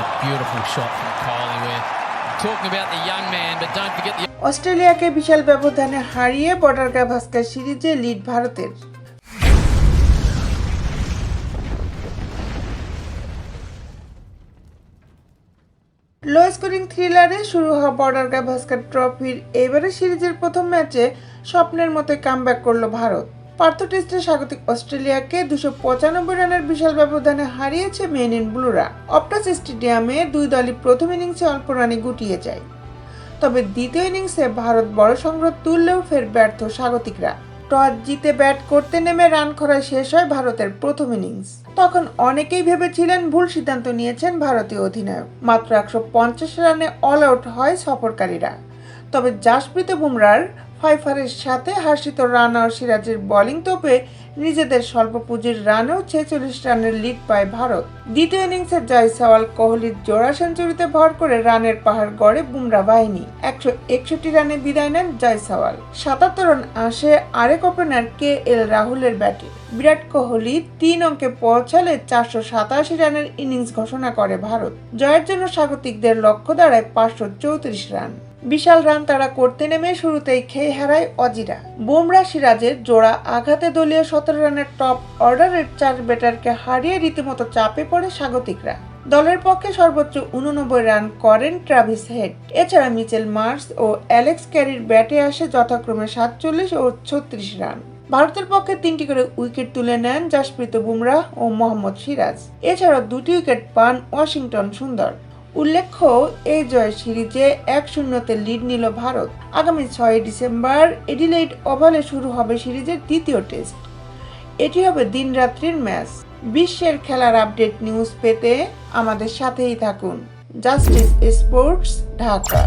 a beautiful shot from Coley. Talking অস্ট্রেলিয়াকে বিশাল ব্যবধানে হারিয়ে border Gavaskar সিরিজে লিড ভারতের লো স্কোরিং থ্রিলারে শুরু হওয়া বর্ডার গাভাস্কার ট্রফির এবারে সিরিজের প্রথম ম্যাচে স্বপ্নের মতো কামব্যাক করল ভারত পার্থ টেস্টে স্বাগতিক অস্ট্রেলিয়াকে দুশো পঁচানব্বই রানের বিশাল ব্যবধানে হারিয়েছে মেন ইন ব্লুরা। অপটাস স্টেডিয়ামে দুই দলই প্রথম ইনিংসে অল্প রানে গুটিয়ে যায়। তবে দ্বিতীয় ইনিংসে ভারত বড় সংগ্রহ তুললেও ফের ব্যর্থ স্বাগতিকরা। টস জিতে ব্যাট করতে নেমে রান খরায় শেষ হয় ভারতের প্রথম ইনিংস। তখন অনেকেই ভেবেছিলেন ভুল সিদ্ধান্ত নিয়েছেন ভারতীয় অধিনায়ক। মাত্র একশো পঞ্চাশ রানে অল আউট হয় সফরকারীরা। তবে জাসপ্রীত বুমরার ফাইফারের সাথে হাসিত রানা ও সিরাজের বোলিং তোপে নিজেদের স্বল্প পুঁজির রানেও ছেচল্লিশ রানের লিড পায় ভারত। দ্বিতীয় ইনিংসে জয়সওয়াল কোহলির জোড়া সেঞ্চুরিতে ভর করে রানের পাহাড় গড়ে বুমরা বাহিনী। একশো একষট্টি রানে বিদায় নেন জয়সওয়াল সাতাত্তর রান আসে আরেক ওপেনার কে এল রাহুলের ব্যাটে। বিরাট কোহলি তিন অঙ্কে পৌঁছালে চারশো সাতাশি রানের ইনিংস ঘোষণা করে ভারত। জয়ের জন্য স্বাগতিকদের লক্ষ্য দাঁড়ায় পাঁচশো চৌত্রিশ রান। বিশাল রান তারা করতে নেমে শুরুতেই খেয়ে হারায় অজিরা। বুমরা সিরাজের জোড়া আঘাতে দলীয় সতেরো রানের টপ অর্ডারের চার ব্যাটারকে হারিয়ে রীতিমতো চাপে পড়ে স্বাগতিকরা। দলের পক্ষে সর্বোচ্চ উননব্বই রান করেন ট্রাভিস হেড। এছাড়া মিচেল মার্স ও অ্যালেক্স ক্যারির ব্যাটে আসে যথাক্রমে সাতচল্লিশ ও ছত্রিশ রান। ভারতের পক্ষে তিনটি করে উইকেট তুলে নেন জাসপ্রীত বুমরা ও মোহাম্মদ সিরাজ। এছাড়া দুটি উইকেট পান ওয়াশিংটন সুন্দর। উল্লেখ্য, এই জয় সিরিজে এক শূন্যতে লিড নিল ভারত। আগামী ছয় ডিসেম্বর এডিলেইড ওভালে শুরু হবে সিরিজের দ্বিতীয় টেস্ট এটি হবে দিন রাত্রির ম্যাচ বিশ্বের খেলার আপডেট নিউজ পেতে আমাদের সাথেই থাকুন। Justice sports Dhaka